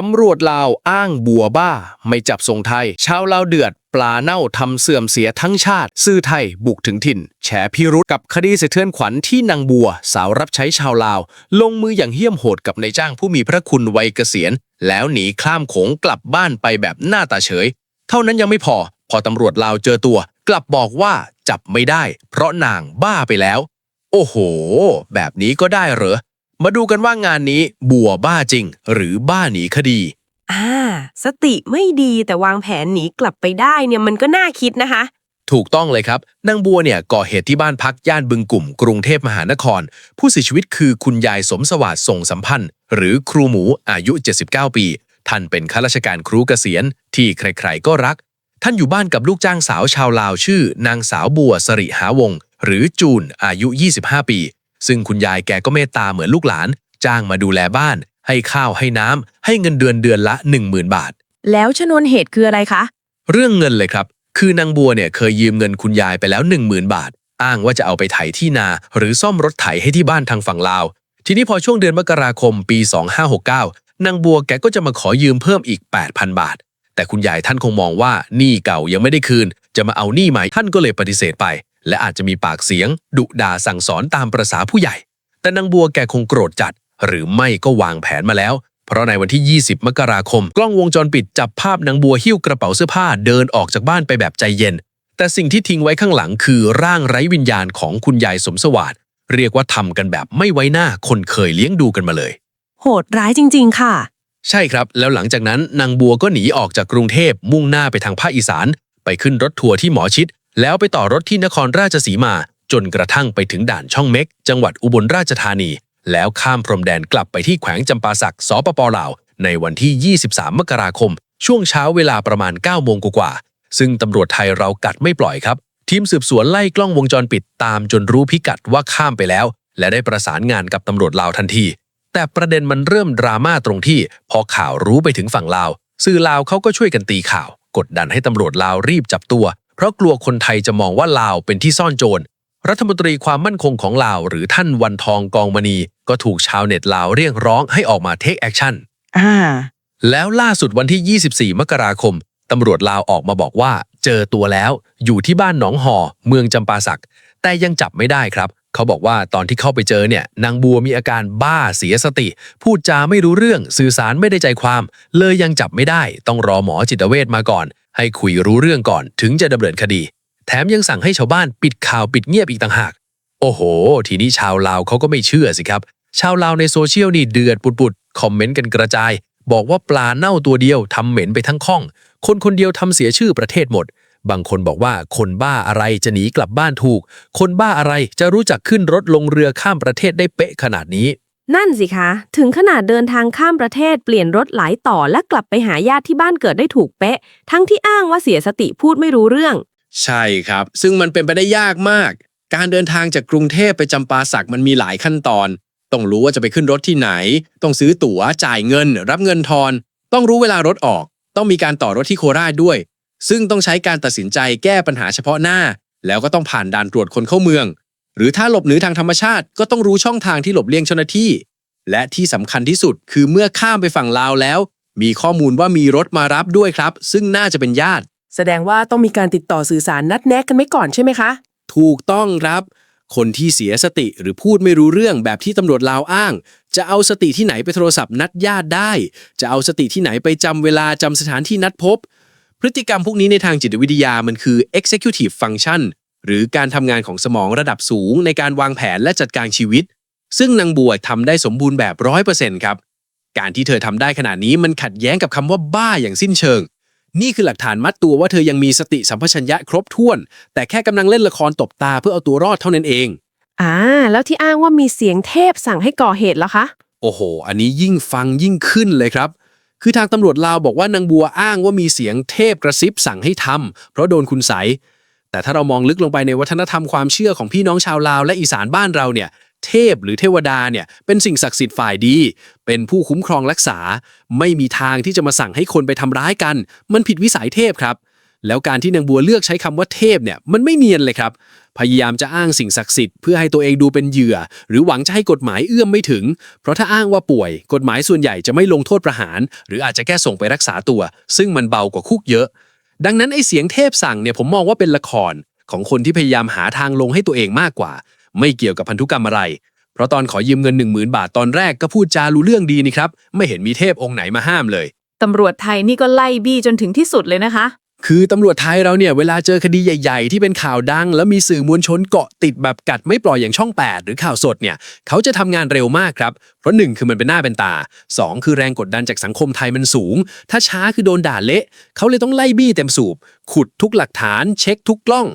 ตำรวจลาวอ้างบัวบ้า ไม่จับส่งไทย ชาวลาวเดือด ปลาเน่าทำเสื่อมเสียทั้งชาติ ซื่อไทยบุกถึงถิ่น แฉพิรุษกับคดีสะเทือนขวัญที่นางบัว สาวรับใช้ชาวลาว ลงมืออย่างเหี้ยมโหดกับนายจ้างผู้มีพระคุณวัยเกษียณ แล้วหนีข้ามโขงกลับบ้านไปแบบหน้าตาเฉย เท่านั้นยังไม่พอ พอตำรวจลาวเจอตัว กลับบอกว่าจับไม่ได้ เพราะนางบ้าไปแล้ว โอ้โห แบบนี้ก็ได้เหรอ มาดูกันว่างานนี้บัวบ้าจริง หรือบ้าหนีคดี อ่า สติไม่ดีแต่วางแผนหนีกลับไปได้เนี่ยมันก็น่าคิดนะคะ ถูกต้องเลยครับนางบัวเนี่ยก่อเหตุที่บ้านพักย่านบึงกลุ่ม กรุงเทพมหานคร ผู้เสียชีวิตคือคุณยายสมสวัสดิ์ส่งสัมพันธ์ หรือครูหมูอายุ 79 ปี ท่านเป็นข้าราชการครูเกษียณ ที่ใครๆก็รัก ท่านอยู่บ้านกับลูกจ้างสาวชาวลาวชื่อ นางสาวบัวสริหาวงศ์หรือจูนอายุ 25 ปี ซึ่งคุณยายแกก็เมตตาเหมือนลูกหลาน จ้างมาดูแลบ้าน ให้ข้าวให้น้ำให้เงินเดือนเดือนละ 10,000 บาท แล้วชนวนเหตุคืออะไรคะ เรื่องเงินเลยครับ คือนางบัวเนี่ยเคยยืมเงินคุณยายไปแล้ว 10,000 บาท อ้างว่าจะเอาไปไถที่นา หรือซ่อมรถไถให้ที่บ้านทางฝั่งลาว ทีนี้พอช่วงเดือนมกราคมปี 2569 นางบัวแกก็จะมาขอยืมเพิ่มอีก 8,000 บาท แต่คุณยายท่านคงมองว่าหนี้เก่ายังไม่ได้คืน จะมาเอาหนี้ใหม่ท่านก็เลยปฏิเสธไป และอาจจะมีปากเสียง ดุด่าสั่งสอนตามประษาผู้ใหญ่ แต่นางบัวแกคงโกรธจัด หรือไม่ก็วางแผนมาแล้ว เพราะในวันที่ 20 มกราคม กล้องวงจรปิดจับภาพนางบัวหิ้วกระเป๋าเสื้อผ้าเดินออกจากบ้านไปแบบใจเย็น แต่สิ่งที่ทิ้งไว้ข้างหลังคือร่างไร้วิญญาณของคุณยายสมสวัสดิ์เรียกว่าทำกันแบบไม่ไว้หน้าคนเคยเลี้ยงดูกันมาเลย โหดร้ายจริง ๆ ค่ะ ใช่ครับ แล้วหลังจากนั้นนางบัวก็หนีออกจากกรุงเทพมุ่งหน้าไปทางภาคอีสาน ไปขึ้นรถทัวร์ที่หมอชิด แล้วไปต่อรถที่นครราชสีมา จนกระทั่งไปถึงด่านช่องเม็ก จังหวัดอุบลราชธานี แล้วข้ามพรมแดนกลับไปที่แขวงจำปาสักสปปลาว ในวันที่ 23 มกราคม ช่วงเช้าเวลาประมาณ 9 โมงกว่าๆซึ่งตำรวจไทยเรากัดไม่ปล่อยครับ ทีมสืบสวนไล่กล้องวงจรปิดตามจนรู้พิกัดว่าข้ามไปแล้ว และได้ประสานงานกับตำรวจลาวทันที แต่ประเด็นมันเริ่มดราม่าตรงที่ พอข่าวรู้ไปถึงฝั่งลาว สื่อลาวเขาก็ช่วยกันตีข่าว กดดันให้ตำรวจลาวรีบจับตัว เพราะกลัวคนไทยจะมองว่าลาวเป็นที่ซ่อนโจร รัฐมนตรีความมั่นคงของลาว หรือท่านวันทองกองมณี ก็ถูกชาวเน็ตลาวเรียกร้องให้ออกมาเทคแอคชั่นอ่าแล้วล่าสุดวันที่ 24 มกราคม ตำรวจลาวออกมาบอกว่า เจอตัวแล้วอยู่ที่บ้านหนองหอ เมืองจำปาสัก แต่ยังจับไม่ได้ครับ เขาบอกว่าตอนที่เข้าไปเจอเนี่ย นางบัวมีอาการบ้าเสียสติ พูดจาไม่รู้เรื่องสื่อสารไม่ได้ใจความ เลยยังจับไม่ได้ ต้องรอหมอจิตเวชมาก่อน ให้คุยรู้เรื่องก่อนถึงจะดำเนินคดี แถมยังสั่งให้ชาวบ้านปิดข่าวปิดเงียบอีกต่างหาก โอ้โห ทีนี้ชาวลาวเขาก็ไม่เชื่อสิครับ ชาวลาวในโซเชียลนี่เดือดปุดๆคอมเมนต์กันกระจาย บอกว่าปลาเน่าตัวเดียวทำเหม็นไปทั้งข้อง คนคนเดียวทำเสียชื่อประเทศหมด บางคนบอกว่าคนบ้าอะไรจะหนีกลับบ้านถูก คนบ้าอะไรจะรู้จักขึ้นรถลงเรือข้ามประเทศได้เป๊ะขนาดนี้ นั่นสิคะ ถึงขนาดเดินทางข้ามประเทศเปลี่ยนรถหลายต่อและกลับไปหาญาติที่บ้านเกิดได้ถูกเป๊ะ ทั้งที่อ้างว่าเสียสติพูดไม่รู้เรื่อง ใช่ครับ ซึ่งมันเป็นไปได้ยากมาก การเดินทางจากกรุงเทพไปจำปาสักมันมีหลายขั้นตอน ต้องรู้ว่าจะไปขึ้นรถที่ไหน ต้องซื้อตั๋วจ่ายเงิน รับเงินทอน ต้องรู้เวลารถออก ต้องมีการต่อรถที่โคราชด้วย ซึ่งต้องใช้การตัดสินใจแก้ปัญหาเฉพาะหน้า แล้วก็ต้องผ่านด่านตรวจคนเข้าเมือง หรือถ้าหลบหนีทางธรรมชาติก็ต้องรู้ช่องทางที่หลบเลี่ยงเจ้าหน้าที่ และที่สำคัญที่สุดคือเมื่อข้ามไปฝั่งลาวแล้ว มีข้อมูลว่ามีรถมารับด้วยครับ ซึ่งน่าจะเป็นญาติ แสดงว่าต้องมีการติดต่อสื่อสารนัดแนะกันไว้ก่อนใช่ไหมคะ ถูกต้องครับ คนที่เสียสติหรือพูดไม่รู้เรื่องแบบที่ตำรวจลาวอ้าง จะเอาสติที่ไหนไปโทรศัพท์นัดญาติได้ จะเอาสติที่ไหนไปจำเวลาจำสถานที่นัดพบพฤติกรรมพวกนี้ในทางจิตวิทยามันคือ executive function หรือการทำงานของสมองระดับสูงในการวางแผนและจัดการชีวิต ซึ่งนางบัวทำได้สมบูรณ์แบบร้อยเปอร์เซ็นต์ครับ การที่เธอทำได้ขนาดนี้มันขัดแย้งกับคำว่าบ้าอย่างสิ้นเชิง นี่คือหลักฐานมัดตัวว่าเธอยังมีสติสัมปชัญญะครบถ้วน แต่แค่กำลังเล่นละครตบตาเพื่อเอาตัวรอดเท่านั้นเอง อ่า แล้วที่อ้างว่ามีเสียงเทพสั่งให้ก่อเหตุแล้วคะ โอ้โห อันนี้ยิ่งฟังยิ่งขึ้นเลยครับ คือทางตำรวจลาวบอกว่านางบัวอ้างว่ามีเสียงเทพกระซิบสั่งให้ทำเพราะโดนคุณใสย แต่ถ้าเรามองลึกลงไปในวัฒนธรรมความเชื่อของพี่น้องชาวลาวและอีสานบ้านเราเนี่ยเทพหรือเทวดาเนี่ยเป็นสิ่งศักดิ์สิทธิ์ฝ่ายดี เป็นผู้คุ้มครองรักษา ไม่มีทางที่จะมาสั่งให้คนไปทำร้ายกัน มันผิดวิสัยเทพครับ แล้วการที่นางบัวเลือกใช้คำว่าเทพเนี่ยมันไม่เนียนเลยครับ พยายามจะอ้างสิ่งศักดิ์สิทธิ์เพื่อให้ตัวเองดูเป็นเหยื่อ หรือหวังจะให้กฎหมายเอื้อมไม่ถึง เพราะถ้าอ้างว่าป่วย กฎหมายส่วนใหญ่จะไม่ลงโทษประหาร หรืออาจจะแค่ส่งไปรักษาตัว ซึ่งมันเบากว่าคุกเยอะ ดังนั้นไอ้เสียงเทพสั่งเนี่ยผมมองว่าเป็นละครของคนที่พยายามหาทางลงให้ตัวเองมากกว่า ไม่เกี่ยวกับพันธุกรรมอะไร เพราะตอนขอยืมเงิน 1 0,000 บาทตอนแรกก็พูดจารู้เรื่องดีนี่ครับ ไม่เห็นมีเทพองค์ไหนมาห้ามเลย ตำรวจไทยนี่ก็ไล่บี้จนถึงที่สุดเลยนะคะ คือตำรวจไทยเราเนี่ยเวลาเจอคดีใหญ่ ๆ ที่เป็นข่าวดัง แล้วมีสื่อมวลชนเกาะติดแบบกัดไม่ปล่อยอย่างช่อง 8 หรือข่าวสดเนี่ยเขาจะทำงานเร็วมากครับ เพราะหนึ่งคือมันเป็นหน้าเป็นตาสองคือแรงกดดันจากสังคมไทยมันสูง ถ้าช้าคือโดนด่าเละเขาเลยต้องไล่บี้เต็มสูบ ขุดทุกหลักฐาน เช็คทุกกล้อง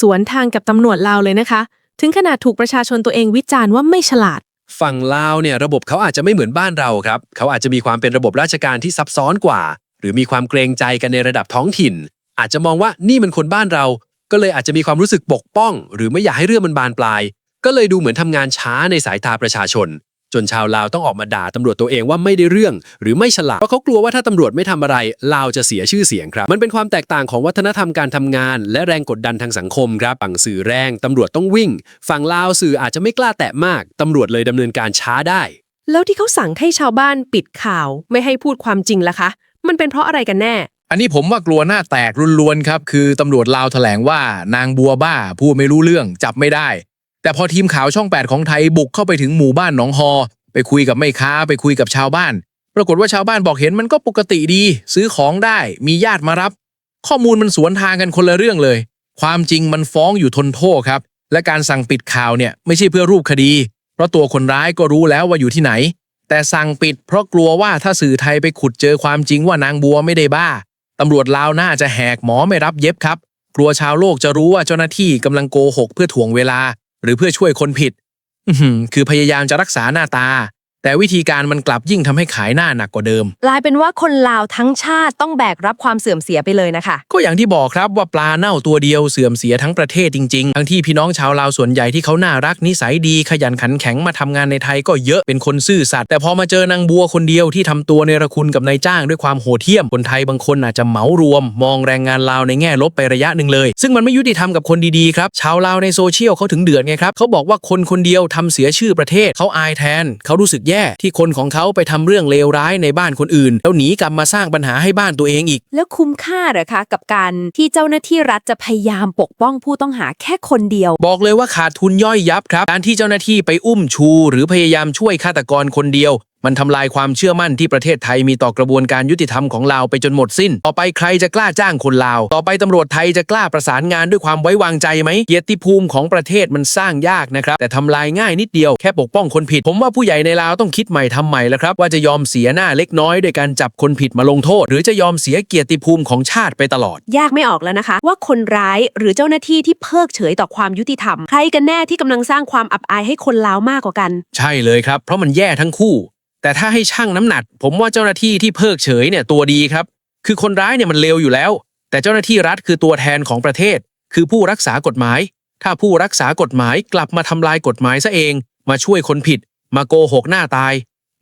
สวนทางกับตำรวจลาวเลยนะคะ ถึงขนาดถูกประชาชนตัวเองวิจารณ์ว่าไม่ฉลาดฝั่งลาวเนี่ยระบบเขาอาจจะไม่เหมือนบ้านเราครับเขาอาจจะมีความเป็นระบบราชการที่ซับซ้อนกว่า หรือมีความเกรงใจกันในระดับท้องถิ่น อาจจะมองว่านี่มันคนบ้านเรา ก็เลยอาจจะมีความรู้สึกปกป้อง หรือไม่อยากให้เรื่องมันบานปลาย ก็เลยดูเหมือนทำงานช้าในสายตาประชาชน จนชาวลาวต้องออกมาด่าตำรวจตัวเองว่าไม่ได้เรื่อง หรือไม่ฉลาดเพราะเขากลัวว่าถ้าตำรวจไม่ทำอะไรลาวจะเสียชื่อเสียงครับ มันเป็นความแตกต่างของวัฒนธรรมการทำงาน และแรงกดดันทางสังคมครับฝั่งสื่อแรงตำรวจต้องวิ่ง ฝั่งลาวสื่ออาจจะไม่กล้าแตะมากตำรวจเลยดำเนินการช้าได้ แล้วที่เขาสั่งให้ชาวบ้านปิดข่าว ไม่ให้พูดความจริงล่ะคะ มันเป็นเพราะอะไรกันแน่ อันนี้ผมว่ากลัวหน้าแตกรุนลวนครับ คือตำรวจลาวแถลงว่านางบัวบ้าพูดไม่รู้เรื่องจับไม่ได้ แต่พอทีมข่าวช่อง 8 ของไทยบุกเข้าไปถึงหมู่บ้านหนองฮอ ไปคุยกับแม่ค้าไปคุยกับชาวบ้าน ปรากฏว่าชาวบ้านบอกเห็นมันก็ปกติดี ซื้อของได้มีญาติมารับ ข้อมูลมันสวนทางกันคนละเรื่องเลย ความจริงมันฟ้องอยู่ทนโทษครับ และการสั่งปิดข่าวเนี่ยไม่ใช่เพื่อรูปคดี เพราะตัวคนร้ายก็รู้แล้วว่าอยู่ที่ไหน แต่สั่งปิดเพราะกลัวว่าถ้าสื่อไทยไปขุดเจอความจริงว่านางบัวไม่ได้บ้า ตำรวจลาวน่าจะแหกหมอไม่รับเย็บครับ กลัวชาวโลกจะรู้ว่าเจ้าหน้าที่กำลังโกหกเพื่อถ่วงเวลา หรือเพื่อช่วยคนผิด อืคือพยายามจะรักษาหน้าตา แต่วิธีการมันกลับยิ่งทำให้ขายหน้าหนักกว่าเดิม กลายเป็นว่าคนลาวทั้งชาติต้องแบกรับความเสื่อมเสียไปเลยนะคะ ก็อย่างที่บอกครับว่าปลาเน่าตัวเดียวเสื่อมเสียทั้งประเทศจริงๆ ทั้งที่พี่น้องชาวลาวส่วนใหญ่ที่เขาน่ารักนิสัยดีขยันขันแข็งมาทำงานในไทยก็เยอะเป็นคนซื่อสัตย์แต่พอมาเจอนางบัวคนเดียวที่ทำตัวในระคุณกับนายจ้างด้วยความโหดเหี้ยมคนไทยบางคนอาจจะเหมารวม มองแรงงานลาวในแง่ลบไประยะหนึ่งเลย ซึ่งมันไม่ยุติธรรมกับคนดีๆครับชาวลาวในโซเชียลเขาถึงเดือดไงครับเขาบอกว่าคนคนเดียวทำเสียชื่อประเทศเขาอายแทนเขารู้สึกแย่ที่คนของเขาไปทำเรื่องเลวร้ายในบ้านคนอื่น แล้วหนีกลับมาสร้างปัญหาให้บ้านตัวเองอีก แล้วคุ้มค่าเหรอคะ กับการที่เจ้าหน้าที่รัฐจะพยายามปกป้องผู้ต้องหาแค่คนเดียว บอกเลยว่าขาดทุนย่อยยับครับ การที่เจ้าหน้าที่ไปอุ้มชู หรือพยายามช่วยฆาตกรคนเดียวมันทำลายความเชื่อมั่นที่ประเทศไทยมีต่อกระบวนการยุติธรรมของลาวไปจนหมดสิ้น ต่อไปใครจะกล้าจ้างคนลาว ต่อไปตำรวจไทยจะกล้าประสานงานด้วยความไว้วางใจไหมเกียรติภูมิของประเทศมันสร้างยากนะครับ แต่ทำลายง่ายนิดเดียวแค่ปกป้องคนผิด ผมว่าผู้ใหญ่ในลาวต้องคิดใหม่ทำใหม่แล้วครับ ว่าจะยอมเสียหน้าเล็กน้อยด้วยการจับคนผิดมาลงโทษ หรือจะยอมเสียเกียรติภูมิของชาติไปตลอดยากไม่ออกแล้วนะคะ ว่าคนร้ายหรือเจ้าหน้าที่ที่เพิกเฉยต่อความยุติธรรมใครกันแน่ที่กำลังสร้างความอับอายให้คนลาวมากกว่ากัน ใช่เลยครับเพราะมันแย่ทั้งคู่ แต่ถ้าให้ช่างน้ำหนัก ผมว่าเจ้าหน้าที่ที่เพิกเฉยเนี่ยตัวดีครับ คือคนร้ายเนี่ยมันเลวอยู่แล้ว แต่เจ้าหน้าที่รัฐคือตัวแทนของประเทศ คือผู้รักษากฎหมาย ถ้าผู้รักษากฎหมายกลับมาทำลายกฎหมายซะเอง มาช่วยคนผิด มาโกหกหน้าตาย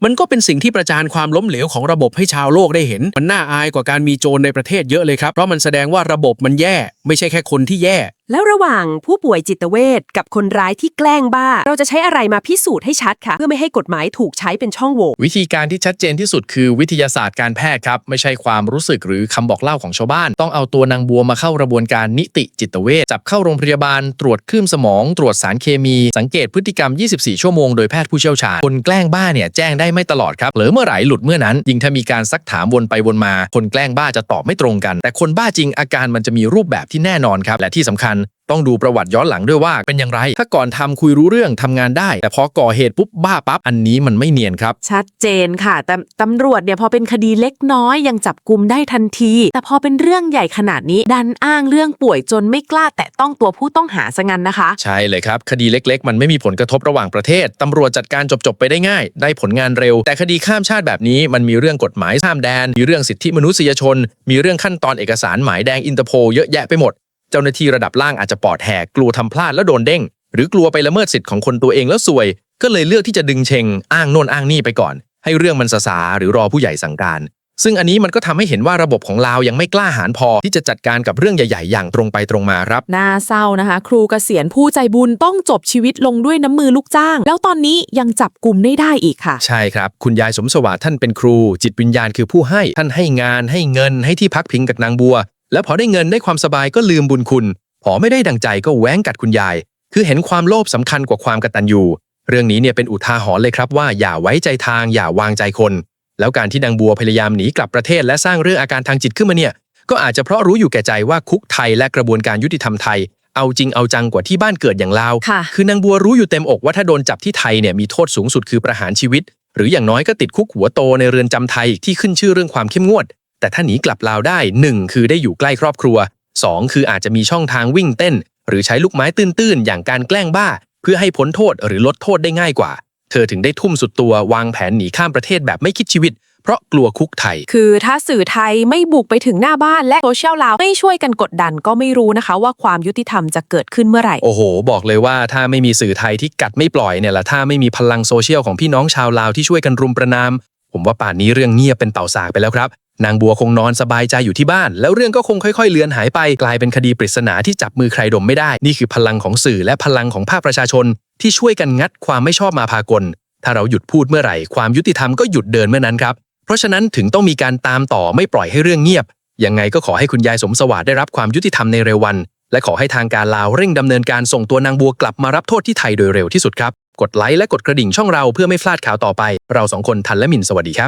มันก็เป็นสิ่งที่ประจานความล้มเหลวของระบบให้ชาวโลกได้เห็น มันน่าอายกว่าการมีโจรในประเทศเยอะเลยครับเพราะมันแสดงว่าระบบมันแย่ ไม่ใช่แค่คนที่แย่แล้วระหว่างผู้ป่วยจิตเวชกับคนร้ายที่แกล้งบ้า เราจะใช้อะไรมาพิสูจน์ให้ชัดค่ะ เพื่อไม่ให้กฎหมายถูกใช้เป็นช่องโหว่วิธีการที่ชัดเจนที่สุดคือวิทยาศาสตร์การแพทย์ครับ ไม่ใช่ความรู้สึกหรือคำบอกเล่าของชาวบ้าน ต้องเอาตัวนางบัวมาเข้ากระบวนการนิติจิตเวชจับเข้าโรงพยาบาล ตรวจคลื่นสมอง ตรวจสารเคมี สังเกตพฤติกรรม 24 ชั่วโมงโดยแพทย์ผู้เชี่ยวชาญคนแกล้งบ้าเนี่ยแจ้งได้ไม่ตลอดครับหรือเมื่อไหร่หลุดเมื่อนั้น ยิ่งถ้ามีการซักถามวนไปวนมา คนแกล้งบ้าจะตอบไม่ตรงกัน แต่คนบ้าจริงอาการมันจะมีรูปแบบที่แน่นอนครับและที่สำคัญต้องดูประวัติย้อนหลังด้วยว่าเป็นอย่างไร ถ้าก่อนทำคุยรู้เรื่องทำงานได้ แต่พอก่อเหตุปุ๊บบ้าปั๊บอันนี้มันไม่เนียนครับ ชัดเจนค่ะ แต่ตำรวจเนี่ยพอเป็นคดีเล็กน้อยยังจับกลุมได้ทันที แต่พอเป็นเรื่องใหญ่ขนาดนี้ ดันอ้างเรื่องป่วยจนไม่กล้า แตะต้องตัวผู้ต้องหาซะงั้นนะคะ ใช่เลยครับ คดีเล็กๆ มันไม่มีผลกระทบระหว่างประเทศตำรวจจัดการจบๆไปได้ง่าย ได้ผลงานเร็ว แต่คดีข้ามชาติแบบนี้มันมีเรื่องกฎหมายข้ามแดน มีเรื่องสิทธิมนุษยชน มีเรื่องขั้นตอนเอกสารหมายแดงอินเตอร์โพลเยอะแยะไปหมด เจ้าหน้าที่ระดับล่างอาจจะปอดแหกกลัวทำพลาดแล้วโดนเด้ง หรือกลัวไปละเมิดสิทธิ์ของคนตัวเองแล้วซวย ก็เลยเลือกที่จะดึงเชงอ้างโน่นอ้างนี่ไปก่อน ให้เรื่องมันสาสาหรือรอผู้ใหญ่สั่งการ ซึ่งอันนี้มันก็ทำให้เห็นว่าระบบของลาวยังไม่กล้าหาญพอที่จะจัดการกับเรื่องใหญ่ ๆ อย่างตรงไปตรงมาครับ น่าเศร้านะคะ ครูเกษียณผู้ใจบุญต้องจบชีวิตลงด้วยน้ำมือลูกจ้าง แล้วตอนนี้ยังจับกลุ่มได้ได้อีกค่ะ ใช่ครับ คุณยายสมสวัสดิ์ท่านเป็นครู จิตวิญญาณคือผู้ให้ท่านให้งานให้เงินให้ที่พักพิงกับนางบัว แล้วพอได้เงินได้ความสบายก็ลืมบุญคุณ พอไม่ได้ดังใจก็แหว้งกัดคุณยาย คือเห็นความโลภสำคัญกว่าความกตัญญู เรื่องนี้เนี่ยเป็นอุทาหรณ์เลยครับว่าอย่าไว้ใจทางอย่าวางใจคน แล้วการที่นางบัวพยายามหนีกลับประเทศและสร้างเรื่องอาการทางจิตขึ้นมาเนี่ย ก็อาจจะเพราะรู้อยู่แก่ใจว่าคุกไทยและกระบวนการยุติธรรมไทย เอาจริงเอาจังกว่าที่บ้านเกิดอย่างลาวค่ะคือนางบัวรู้อยู่เต็มอกว่าถ้าโดนจับที่ไทยเนี่ยมีโทษสูงสุดคือประหารชีวิต หรืออย่างน้อยก็ติดคุกหัวโตในเรือนจำไทยที่ขึ้นชื่อเรื่องความเข้มงวด แต่ถ้าหนีกลับลาวได้ 1 คือได้อยู่ใกล้ครอบครัว 2 คืออาจจะมีช่องทางวิ่งเต้น หรือใช้ลูกไม้ตื้นๆ อย่างการแกล้งบ้า เพื่อให้พ้นโทษหรือลดโทษได้ง่ายกว่า เธอถึงได้ทุ่มสุดตัววางแผนหนีข้ามประเทศแบบไม่คิดชีวิต เพราะกลัวคุกไทย คือถ้าสื่อไทยไม่บุกไปถึงหน้าบ้านและโซเชียลลาวไม่ช่วยกันกดดันก็ไม่รู้นะคะ ว่าความยุติธรรมจะเกิดขึ้นเมื่อไหร่ โอ้โห บอกเลยว่าถ้าไม่มีสื่อไทยที่กัดไม่ปล่อยเนี่ยละถ้าไม่มีพลังโซเชียลของพี่น้องชาวลาวที่ช่วยกันรุมประนาม ผมว่าป่านนี้เรื่องเงียบเป็นเต่าสากไปแล้วครับ นางบัวคงนอนสบายใจอยู่ที่บ้าน แล้วเรื่องก็คงค่อยๆ เลือนหายไปกลายเป็นคดีปริศนาที่จับมือใครดมไม่ได้ นี่คือพลังของสื่อและพลังของภาคประชาชน ที่ช่วยกันงัดความไม่ชอบมาพากล ถ้าเราหยุดพูดเมื่อไหร่ ความยุติธรรมก็หยุดเดินเมื่อนั้นครับ เพราะฉะนั้นถึงต้องมีการตามต่อไม่ปล่อยให้เรื่องเงียบ ยังไงก็ขอให้คุณยายสมสวัสดิ์ได้รับความยุติธรรมในเร็ววัน และขอให้ทางการลาวเร่งดำเนินการส่งตัวนางบัวกลับมารับโทษที่ไทยโดยเร็วที่สุดครับ กดไลค์และกดกระดิ่งช่องเราเพื่อไม่พลาดข่าวต่อไป เราสองคนทันและมินสวัสดีครับ